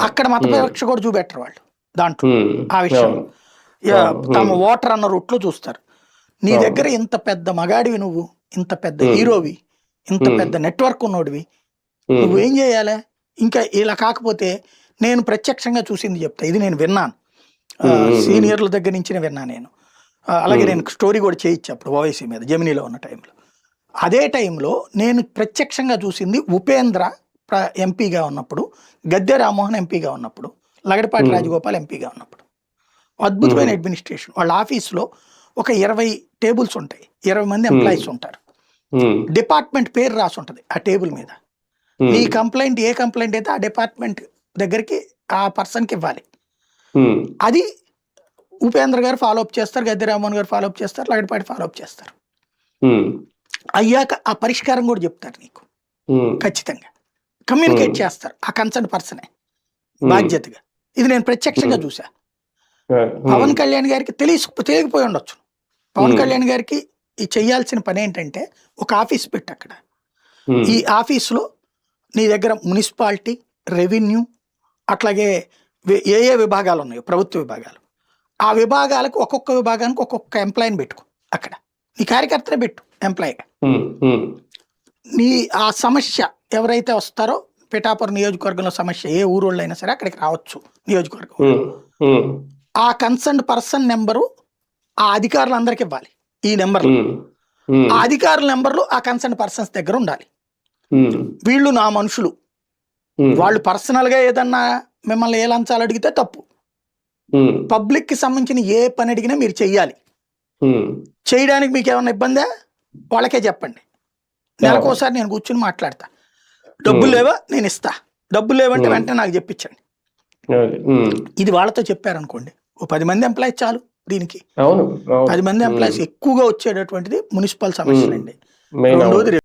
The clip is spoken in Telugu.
అక్కడ మతపరీక్ష కూడా చూపెట్టరు వాళ్ళు దాంట్లో ఆ విషయం. తమ ఓటర్ అన్న రూట్లో చూస్తారు. నీ దగ్గర ఇంత పెద్ద మగాడివి నువ్వు ఇంత పెద్ద హీరోవి ఇంత. పెద్ద నెట్వర్క్ ఉన్నోడివి నువ్వేం చేయాలి? ఇంకా ఇలా కాకపోతే నేను ప్రత్యక్షంగా చూసింది చెప్తా. ఇది నేను విన్నాను. సీనియర్ల దగ్గర నుంచి విన్నా నేను. అలాగే. నేను స్టోరీ కూడా చేయించా అప్పుడు ఓవైసీ మీద జమినీలో ఉన్న టైంలో. అదే టైంలో నేను ప్రత్యక్షంగా చూసింది ఉపేంద్ర ఎంపీగా ఉన్నప్పుడు గద్దె రామ్మోహన్ ఎంపీగా ఉన్నప్పుడు లగడపాటి. రాజగోపాల్ ఎంపీగా ఉన్నప్పుడు. అద్భుతమైన అడ్మినిస్ట్రేషన్. వాళ్ళ ఆఫీస్లో ఒక ఇరవై టేబుల్స్ ఉంటాయి. ఇరవై మంది ఎంప్లాయీస్ ఉంటారు. డిపార్ట్మెంట్ పేరు రాసి ఉంటుంది ఆ టేబుల్ మీద. నీ కంప్లైంట్ ఏ కంప్లైంట్ అయితే ఆ డిపార్ట్మెంట్ దగ్గరికి ఆ పర్సన్కి ఇవ్వాలి. అది ఉపేంద్ర గారు ఫాలో అప్ చేస్తారు గద్దె రామ్మోహన్ గారు ఫాలో అప్ చేస్తారు లగడపాటి ఫాలో అప్ చేస్తారు అయ్యాక ఆ పరిష్కారం కూడా చెప్తారు నీకు. ఖచ్చితంగా. Communicate Hmm. చేస్తారు ఆ కన్సర్న్ పర్సనే బాధ్యతగా. ఇది నేను ప్రత్యక్షంగా చూసా ఉమ్, పవన్ కళ్యాణ్ గారికి తెలిసి తెలియకపోయి ఉండొచ్చు. పవన్ Hmm. కళ్యాణ్ గారికి ఈ చేయాల్సిన పని ఏంటంటే ఒక ఆఫీస్ పెట్టి అక్కడ. ఈ ఆఫీసులో నీ దగ్గర మున్సిపాలిటీ రెవెన్యూ అట్లాగే ఏ ఏ విభాగాలు ఉన్నాయో ప్రభుత్వ విభాగాలు. ఆ విభాగాలకు ఒక్కొక్క విభాగానికి ఒక్కొక్క ఎంప్లాయీని పెట్టుకో అక్కడ. నీ కార్యకర్తనే పెట్టు ఎంప్లాయీగా నీ ఆ సమస్య ఎవరైతే వస్తారో పిఠాపురం నియోజకవర్గంలో సమస్య ఏ ఊరోళ్ళు అయినా సరే అక్కడికి రావచ్చు నియోజకవర్గం. ఆ కన్సర్న్ పర్సన్ నెంబరు ఆ అధికారులందరికి ఇవ్వాలి ఈ నెంబర్లు. ఆ అధికారుల నెంబర్లు ఆ కన్సర్న్ పర్సన్స్ దగ్గర ఉండాలి. వీళ్ళు నా మనుషులు. వాళ్ళు పర్సనల్గా ఏదన్నా మిమ్మల్ని ఏ లంచాలు అడిగితే తప్పు. పబ్లిక్కి సంబంధించిన ఏ పని అడిగినా మీరు చెయ్యాలి. చేయడానికి మీకు ఏమైనా ఇబ్బందా? వాళ్ళకే చెప్పండి. నెలకోసారి నేను కూర్చుని మాట్లాడతా. డబ్బులు లేవా? నేను ఇస్తా. డబ్బులు లేవంటే. వెంటనే నాకు చెప్పించండి. ఇది వాళ్ళతో చెప్పారనుకోండి. ఓ పది మంది ఎంప్లాయీస్ చాలు దీనికి. పది మంది ఎంప్లాయీస్ ఎక్కువగా వచ్చేటటువంటిది మున్సిపల్ సమస్యలండి. రెండోది